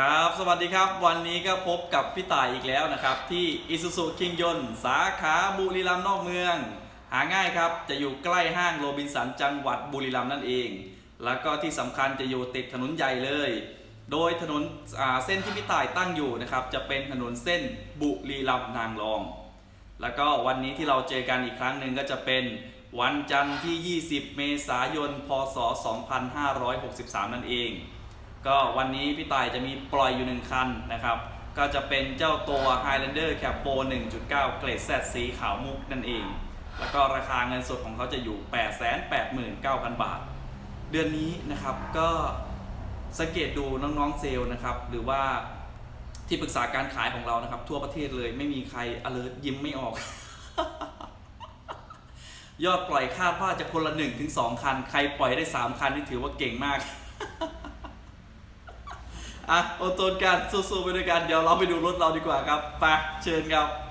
ครับ สวัสดีครับ วันนี้ก็พบกับพี่ต่ายอีกแล้วนะครับ ที่อิสุสุคิงยนสาขาบุรีรัมย์นอกเมือง หาง่ายครับ จะอยู่ใกล้ห้างโรบินสันจังหวัดบุรีรัมย์นั่นเอง แล้วก็ที่สำคัญจะอยู่ติดถนนใหญ่เลย โดยถนนเส้นที่พี่ต่ายตั้งอยู่นะครับ จะเป็นถนนเส้นบุรีรัมย์นางรอง แล้วก็วันนี้ที่เราเจอกันอีกครั้งหนึ่งก็จะเป็นวันจันทร์ที่ 20 เมษายน พศ 2563 นั่นเอง ก็วันนี้พี่ต่ายจะมีปล่อยอยู่หนึ่งคันนะครับ ก็จะเป็นเจ้าตัว Highlander Cap Pro 1.9 เกรด Z สีขาวมุกนั่นเอง แล้วก็ราคาเงินสดของเขาจะอยู่ 889,000 บาท เดือนนี้นะครับก็สังเกตดูน้องๆเซลล์นะครับ หรือว่าที่ปรึกษาการขายของเรานะครับ ทั่วประเทศเลยไม่มีใคร alert ยิ้มไม่ออก ยอดปล่อยคาดว่าจะคนละ1ถึง2คัน ใครปล่อยได้ 3 คันนี่ถือว่าเก่งมาก อะโอโตนกันสู้ๆไปด้วยกัน เดี๋ยวเราไปดูรถเราดีกว่าครับไปเชิญครับ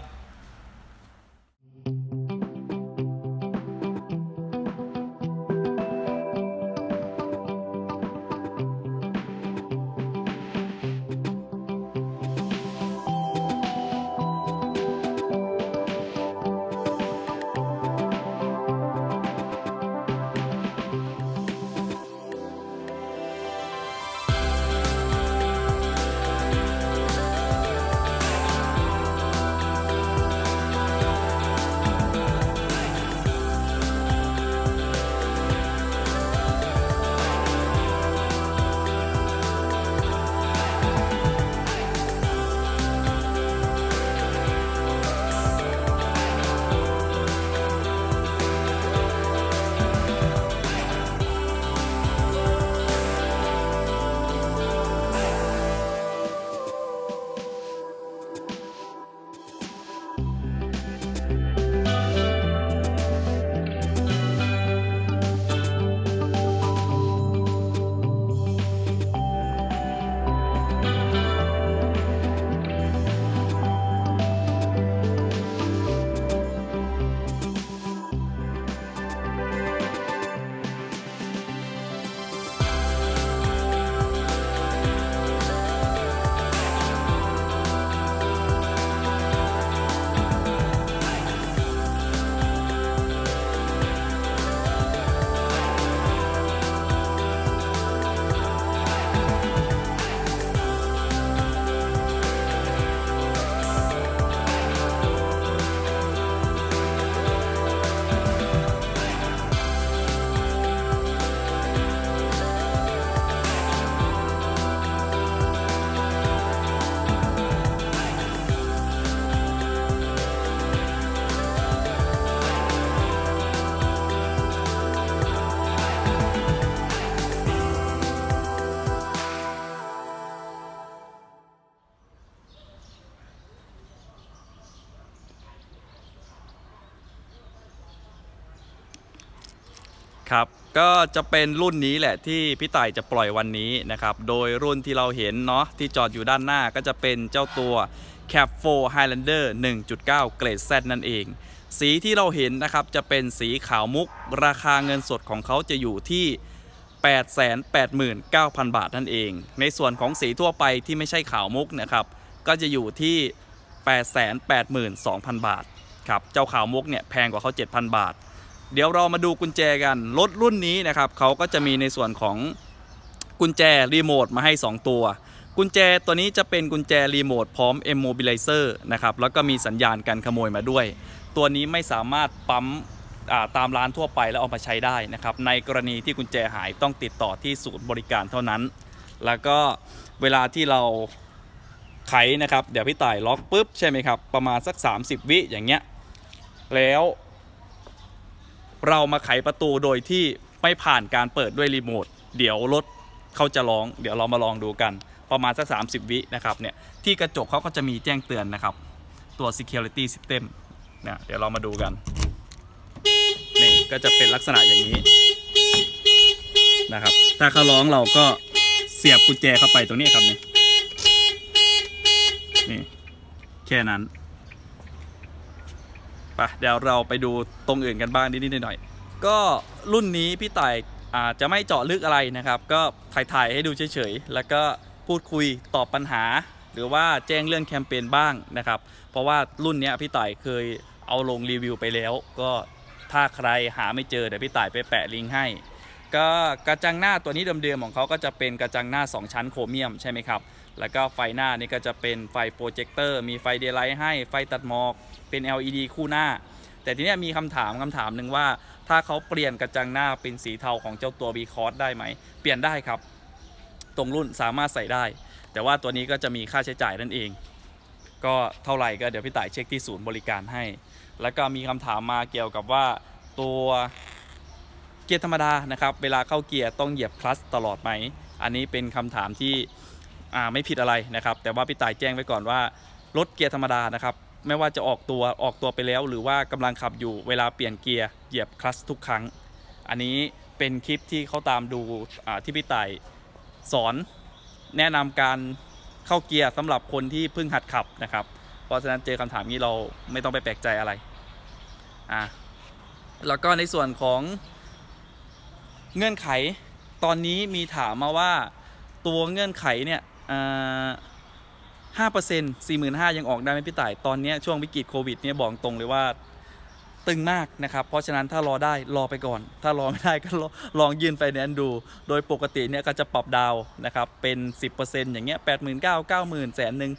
ครับก็จะเป็นรุ่นนี้แหละที่พี่ต่ายจะปล่อยวันนี้นะครับโดยรุ่นที่เราเห็นเนาะที่จอดอยู่ด้านหน้าก็จะเป็นเจ้าตัว Cap 4 Highlander 1.9 เกรด Z นั่นเอง สีที่เราเห็นนะครับจะเป็นสีขาวมุก ราคาเงินสดของเขาจะอยู่ที่ 889,000 บาทนั่นเอง ในส่วนของสีทั่วไปที่ไม่ใช่ขาวมุกนะครับก็จะอยู่ที่ 882,000 บาทครับเจ้าขาวมุกเนี่ยแพงกว่าเขา7,000 บาท เดี๋ยวเรามาดูกุญแจกันรถรุ่นนี้นะครับเขาก็จะมีในส่วนของกุญแจรีโมทมาให้ 2 ตัว กุญแจตัวนี้จะเป็นกุญแจรีโมทพร้อม M Mobilizer นะครับแล้วก็มีสัญญาณการขโมยมาด้วย ตัวนี้ไม่สามารถปั๊มตามร้านทั่วไปแล้วเอามาใช้ได้นะครับในกรณีที่กุญแจหายต้องติดต่อที่ศูนย์บริการเท่านั้น แล้วก็เวลาที่เราไขนะครับเดี๋ยวพี่ต่ายล็อกปุ๊บใช่ไหมครับประมาณสัก 30 วิอย่างเงี้ยแล้ว เรามาไขประตูโดยที่ไม่ผ่านการเปิดด้วยรีโมทเดี๋ยวรถเขาจะร้อง เดี๋ยวเรามาลองดูกัน ประมาณสัก 30 วินะครับเนี่ยที่กระจกเขาก็จะมีแจ้งเตือนนะครับ ตัว security system เนี่ยเดี๋ยวเรามาดูกัน นี่ก็จะเป็นลักษณะอย่างนี้นะครับ ถ้าเขาร้องเราก็เสียบกุญแจเข้าไปตรงนี้ครับเนี่ยนี่แค่นั้น ไปเดี๋ยวเราไปดูตรงอื่นกันบ้างนิดๆหน่อยๆก็รุ่นนี้พี่ต่ายอาจจะไม่เจาะลึกอะไรนะครับ ก็ถ่ายๆให้ดูเฉยๆ แล้วก็พูดคุยตอบปัญหา หรือว่าแจ้งเรื่องแคมเปญบ้างนะครับ เพราะว่ารุ่นนี้พี่ต่ายเคยเอาลงรีวิวไปแล้ว ก็ถ้าใครหาไม่เจอเดี๋ยวพี่ต่ายไปแปะลิงก์ให้ ก็กระจังหน้าตัวนี้เดิมๆของเขาก็จะเป็นกระจังหน้า 2 ชั้นโครเมียมใช่ไหมครับ แล้วก็ไฟหน้านี่ก็จะเป็นไฟโปรเจคเตอร์มีไฟเดย์ไลท์ให้ไฟตัดหมอกเป็น LED คู่หน้า แต่ทีนี้มีคำถามคำถามหนึ่งว่า ถ้าเขาเปลี่ยนกระจังหน้าเป็นสีเทาของเจ้าตัว b c o s ได้ไหม เปลี่ยนได้ครับ ตรงรุ่นสามารถใส่ได้ แต่ว่าตัวนี้ก็จะมีค่าใช้จ่ายนั่นเอง ก็เท่าไหร่ก็เดี๋ยวพี่ต่ายเช็คที่ศูนย์บริการให้ แล้วก็มีคำถามมาเกี่ยวกับว่าตัวเกียร์ธรรมดานะครับ เวลาเข้าเกียร์ต้องเหยียบคลัตช์ตลอดไหม อันนี้เป็นคำถามที่ อ่าไม่ผิดอะไรนะครับ แต่ว่าพี่ต่ายแจ้งไว้ก่อนว่ารถเกียร์ธรรมดานะครับไม่ว่าจะออกตัวออกตัวไปแล้ว หรือว่ากำลังขับอยู่เวลาเปลี่ยนเกียร์เหยียบคลัตช์ทุกครั้ง อันนี้เป็นคลิปที่เขาตามดูอ่าที่พี่ต่ายสอนแนะนำการเข้าเกียร์สำหรับคนที่เพิ่งหัดขับนะครับ เพราะฉะนั้นเจอคำถามนี้เราไม่ต้องไปแปลกใจอะไรอะแล้วก็ในส่วนของเงื่อนไขตอนนี้มีถามมาว่าตัวเงื่อนไขเนี่ย ห้าเปอร์เซ็นต์สี่หมื่นห้ายังออกได้ไหมพี่ต่าย ตอนนี้ช่วงวิกฤตโควิดเนี่ยบอกตรงเลยว่าตึงมากนะครับ เพราะฉะนั้นถ้ารอได้รอไปก่อน ถ้ารอไม่ได้ก็ลองยื่นไฟแนนซ์ดู โดยปกติเนี่ยก็จะปรับดาวนะครับเป็น 10%อย่างเงี้ยแปดหมื่นเก้าเก้าหมื่นแสนหนึ่ง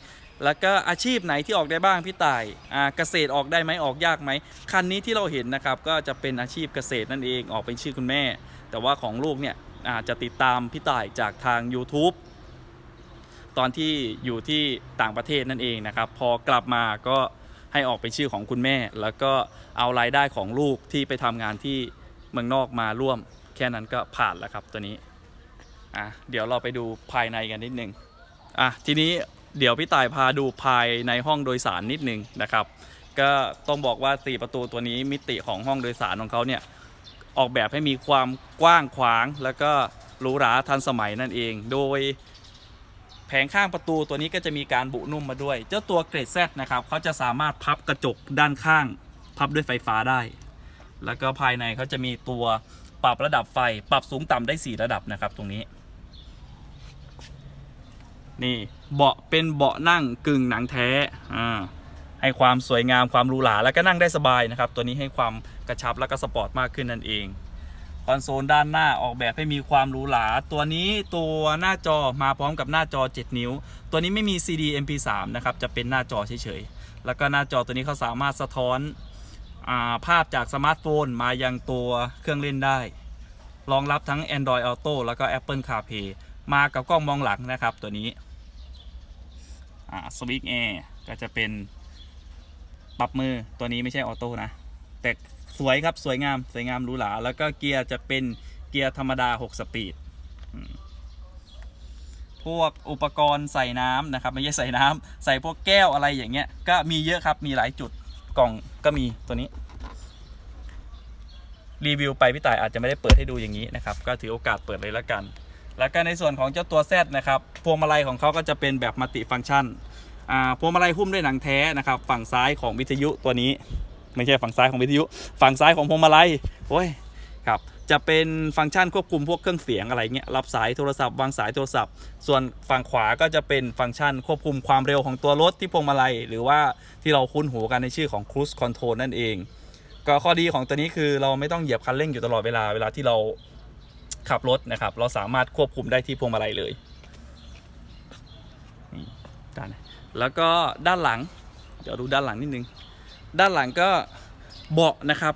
แล้วก็อาชีพไหนที่ออกได้บ้างพี่ต่ายอ่าเกษตรออกได้ไหมออกยากไหมคันนี้ที่เราเห็นนะครับก็จะเป็นอาชีพเกษตรนั่นเองออกเป็นชื่อคุณแม่ แต่ว่าของลูกเนี่ยอาจะติดตามพี่ต่ายจากทาง YouTube ตอนที่อยู่ที่ต่างประเทศนั่นเองนะครับ พอกลับมาก็ให้ออกเป็นชื่อของคุณแม่ แล้วก็เอารายได้ของลูกที่ไปทำงานที่เมืองนอกมาร่วม แค่นั้นก็ผ่านแล้วครับตัวนี้อะเดี๋ยวเราไปดูภายในกันนิดนึงอะทีนี้เดี๋ยวพี่ต่ายพาดูภายในห้องโดยสารนิดนึงนะครับ ก็ต้องบอกว่า 4 ประตูตัวนี้มิติของห้องโดยสารของเขาเนี่ยออกแบบให้มีความกว้างขวาง แล้วก็หรูหราทันสมัยนั่นเอง โดย แผงข้างประตูตัวนี้ก็จะมีการบุนุ่มมาด้วย เจ้าตัวเกรด Z นะครับเขาจะสามารถพับกระจกด้านข้าง พับด้วยไฟฟ้าได้ แล้วก็ภายในเขาจะมีตัวปรับระดับไฟ ปรับสูงต่ำได้ 4 ระดับนะครับตรงนี้ นี่เบาะเป็นเบาะนั่งกึ่งหนังแท้อ่าให้ความสวยงามความหรูหราแล้วก็นั่งได้สบายนะครับ ตัวนี้ให้ความกระชับแล้วก็สปอร์ตมากขึ้นนั่นเอง คอนโซลด้านหน้าออกแบบให้มีความหรูหรา ตัวนี้ตัวหน้าจอมาพร้อมกับหน้าจอ 7 นิ้ว ตัวนี้ไม่มี CD MP3 นะครับ จะเป็นหน้าจอเฉยๆ แล้วก็หน้าจอตัวนี้เขาสามารถสะท้อนอาภาพจากสมาร์ทโฟนมายังตัวเครื่องเล่นได้ รองรับทั้ง Android Auto แล้วก็ Apple CarPlay มากับกล้องมองหลังนะครับตัวนี้สวิตช์แอร์ก็จะเป็นปรับมือตัวนี้ไม่ใช่ออโต้นะ แต่ สวยครับสวยงามสวยงามหรูหราแล้วก็เกียร์จะเป็นเกียร์ธรรมดา 6 สปีดพวกอุปกรณ์ใส่น้ำนะครับไม่ใช่ใส่น้ำใส่พวกแก้วอะไรอย่างเงี้ยก็มีเยอะครับมีหลายจุดกล่องก็มีตัวนี้รีวิวไปพี่ต่ายอาจจะไม่ได้เปิดให้ดูอย่างนี้นะครับ ก็ถือโอกาสเปิดเลยละกัน แล้วก็ในส่วนของเจ้าตัว Z นะครับพวงมาลัยของเขาก็จะเป็นแบบมัลติฟังก์ชันอ่าพวงมาลัยหุ้มด้วยหนังแท้นะครับ ฝั่งซ้ายของวิทยุตัวนี้ ไม่ใช่ฝั่งซ้ายของวิทยุ ฝั่งซ้ายของพวงมาลัยโอ้ยครับจะเป็นฟังก์ชันควบคุมพวกเครื่องเสียงอะไรเงี้ยรับสายโทรศัพท์วางสายโทรศัพท์ ส่วนฝั่งขวาก็จะเป็นฟังก์ชันควบคุมความเร็วของตัวรถที่พวงมาลัย หรือว่าที่เราคุ้นหูกันในชื่อของ Cruise Control นั่นเอง ก็ข้อดีของตัวนี้คือเราไม่ต้องเหยียบคันเร่งอยู่ตลอดเวลาเวลาที่เราขับรถนะครับ เราสามารถควบคุมได้ที่พวงมาลัยเลยนี่ด้านแล้วก็ด้านหลัง เดี๋ยวดูด้านหลังนิดนึง ด้านหลังก็เบาะนะครับ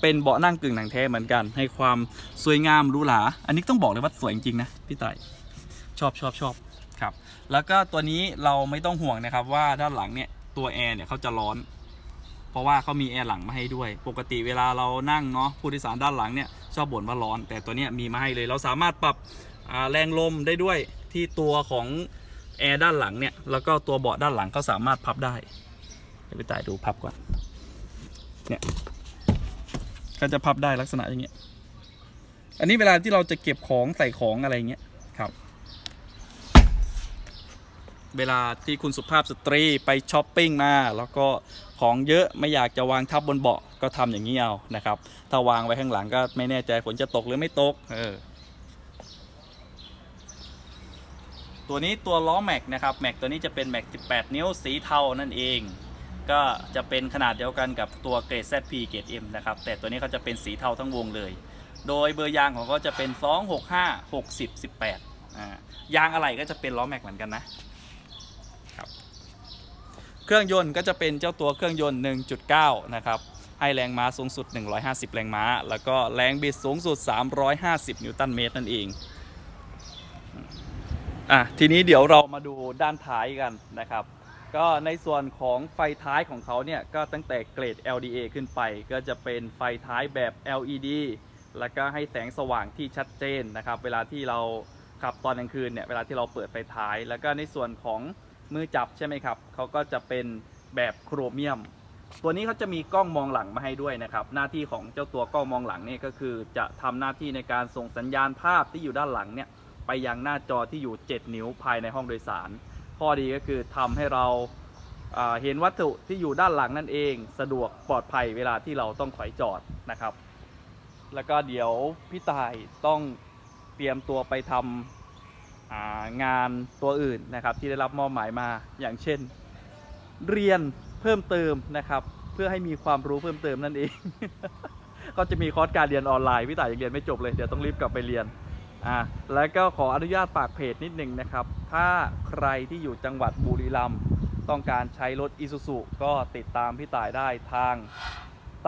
เป็นเบาะนั่งกึ่งหนังแท้เหมือนกัน ให้ความสวยงามหรูหรา อันนี้ต้องบอกเลยว่าสวยจริงๆนะพี่ต่ายชอบชอบชอบครับ แล้วก็ตัวนี้เราไม่ต้องห่วงนะครับว่าด้านหลังเนี่ยตัวแอร์เนี่ยเขาจะร้อน เพราะว่าเขามีแอร์หลังมาให้ด้วย ปกติเวลาเรานั่งเนาะผู้โดยสารด้านหลังเนี่ยชอบบ่นว่าร้อน แต่ตัวเนี้ยมีมาให้เลย เราสามารถปรับแรงลมได้ด้วยที่ตัวของแอร์ด้านหลังเนี่ย แล้วก็ตัวเบาะด้านหลังก็สามารถพับได้ เดี๋ยวไปต่ายดูพับก่อน เนี่ย ก็จะพับได้ลักษณะอย่างเงี้ย อันนี้เวลาที่เราจะเก็บของใส่ของอะไรเงี้ยครับ เวลาที่คุณสุภาพสตรีไปช้อปปิ้งมา แล้วก็ของเยอะไม่อยากจะวางทับบนเบาะก็ทำอย่างนี้เอานะครับ ถ้าวางไว้ข้างหลังก็ไม่แน่ใจฝนจะตกหรือไม่ตก เออตัวนี้ตัวล้อแม็กนะครับแม็กตัวนี้จะเป็นแม็ก 18 นิ้วสีเทานั่นเอง ก็จะเป็นขนาดเดียวกันกับตัวเกรด ZP เกรด M นะครับ แต่ตัวนี้เขาจะเป็นสีเทาทั้งวงเลย โดยเบอร์ยางของเขาจะเป็น 2 6 5 60 18อ่ายางอะไหล่ก็จะเป็นล้อแม็กเหมือนกันนะครับเครื่องยนต์ก็จะเป็นเจ้าตัวเครื่องยนต์ 1.9 นะครับให้แรงม้าสูงสุด 150 แรงม้า แล้วก็แรงบิดสูงสุด 350 นิวตันเมตรนั่นเองอะทีนี้เดี๋ยวเรามาดูด้านท้ายกันนะครับ ก็ในส่วนของไฟท้ายของเขาเนี่ยก็ตั้งแต่เกรด LDA ขึ้นไป ก็จะเป็นไฟท้ายแบบ LED แล้วก็ให้แสงสว่างที่ชัดเจนนะครับ เวลาที่เราขับตอนกลางคืนเนี่ยเวลาที่เราเปิดไฟท้าย แล้วก็ในส่วนของมือจับใช่ไหมครับเขาก็จะเป็นแบบโครเมียม ตัวนี้เขาจะมีกล้องมองหลังมาให้ด้วยนะครับ หน้าที่ของเจ้าตัวกล้องมองหลังเนี่ยก็คือ จะทำหน้าที่ในการส่งสัญญาณภาพที่อยู่ด้านหลังเนี่ยไปยังหน้าจอที่อยู่ 7 นิ้วภายในห้องโดยสาร ข้อดีก็คือทำให้เราาเห็นวัตถุที่อยู่ด้านหลังนั่นเอง สะดวกปลอดภัยเวลาที่เราต้องถอยจอดนะครับ แล้วก็เดี๋ยวพี่ตายต้องเตรียมตัวไปทำอ่างานตัวอื่นนะครับ ที่ได้รับมอบหมายมาอย่างเช่น เรียนเพิ่มเติมนะครับ เพื่อให้มีความรู้เพิ่มเติมนั่นเอง ก็จะมีคอร์สการเรียนออนไลน์พี่ต่ายยังเรียนไม่จบเลยเดี๋ยวต้องรีบกลับไปเรียน อ่าแล้วก็ขออนุญาตฝากเพจนิดหนึ่งนะครับ ถ้าใครที่อยู่จังหวัดบุรีรัมย์ต้องการใช้รถ Isuzu ก็ติดตามพี่ต่ายได้ทาง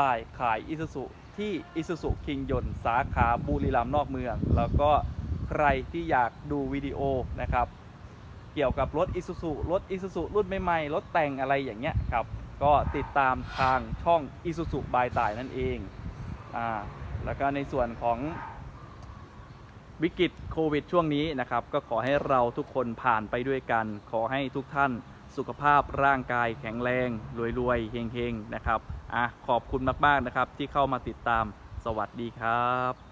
ต่ายขาย Isuzu ที่ Isuzu คิงยนสาขาบุรีรัมย์นอกเมือง แล้วก็ใครที่อยากดูวิดีโอนะครับ เกี่ยวกับรถ Isuzu รถ Isuzu รุ่นใหม่ๆรถแต่งอะไรอย่างเงี้ยครับ ก็ติดตามทางช่อง Isuzu บายต่ายนั่นเองอ่าแล้วก็ในส่วนของ วิกฤตโควิดช่วงนี้นะครับก็ขอให้เราทุกคนผ่านไปด้วยกัน ขอให้ทุกท่านสุขภาพร่างกายแข็งแรง รวยๆเฮงๆนะครับอะขอบคุณมากๆนะครับที่เข้ามาติดตามสวัสดีครับ